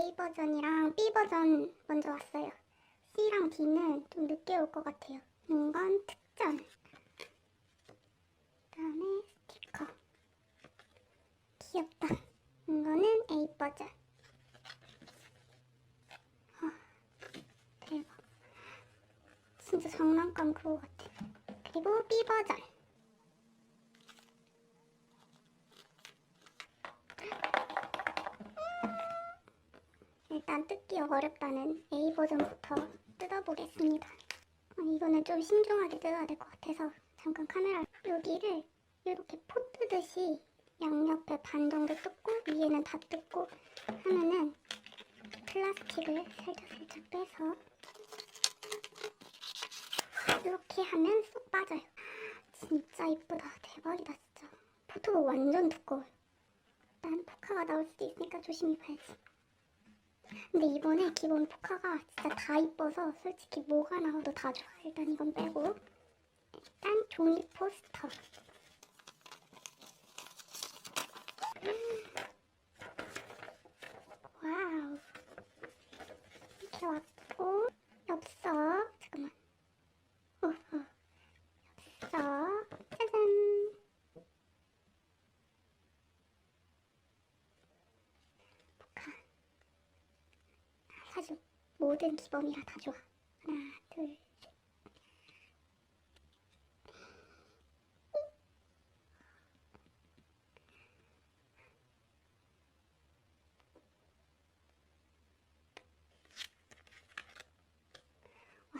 A 버전이랑 B 버전 먼저 왔어요. C랑 D는 좀 늦게 올 것 같아요. 이건 특전. 그다음에 스티커. 귀엽다. 이거는 A 버전. 장난감 그거 같아. 그리고 B 버전. 일단 뜯기 어렵다는 A 버전부터 뜯어보겠습니다. 어, 이거는 좀 신중하게 뜯어야 될 것 같아서 잠깐 카메라 여기를 이렇게 포 뜯듯이 양옆에 반 정도 뜯고 위에는 다 뜯고 하면은 플라스틱을 살짝살짝 빼서 이렇게 하면 쏙 빠져요. 진짜 이쁘다. 대박이다 진짜. 포토북 완전 두꺼워요. 일단 포카가 나올 수도 있으니까 조심히 봐야지. 근데 이번에 기본 포카가 진짜 다 이뻐서 솔직히 뭐가 나와도 다 좋아. 일단 이건 빼고 일단 종이 포스터. 와우. 이렇게 왔고 엽서 잠깐만. 어, 어. 엽서 짜잔. 포카. 사실 모든 기범이라 다 좋아. 하나, 둘,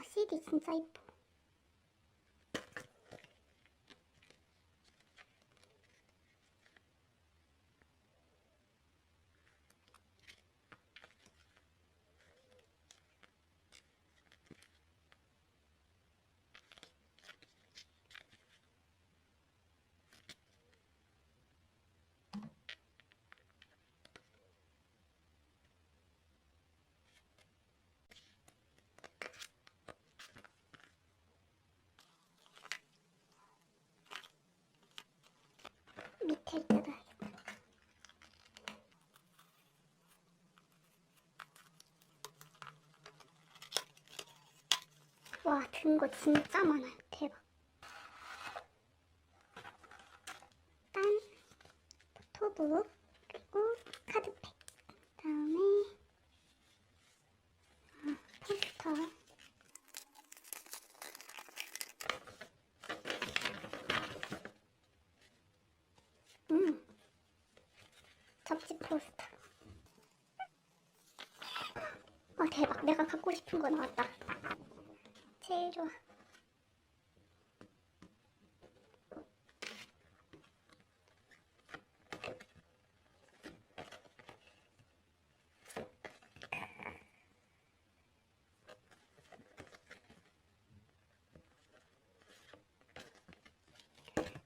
CD 진짜 이뻐. 밑에 뜯어야겠다. 와, 든 거 진짜 많아요. 대박. 일단 포토북 그리고 카드팩. 그다음에 아, 포스터. 음. 접지 포스터. 와 대박 내가 갖고 싶은 거 나왔다. 제일 좋아.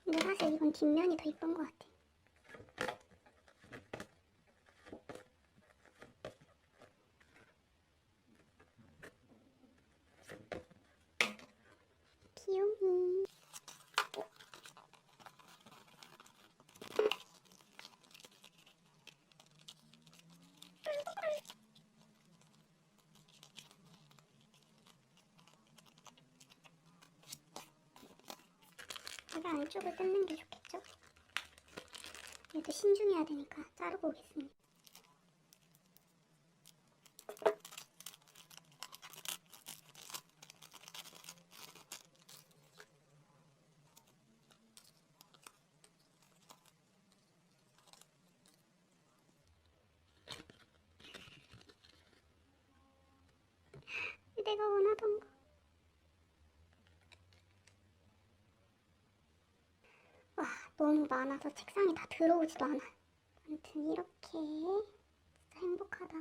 근데 사실 이건 뒷면이 더 이쁜 것 같아. 귀요미. 제가 안쪽을 뜯는 게 좋겠죠? 얘도 신중해야 되니까 자르고 오겠습니다. 내가 원하던 거. 와, 너무 많아서 책상에 다 들어오지도 않아. 아무튼 이렇게 진짜 행복하다.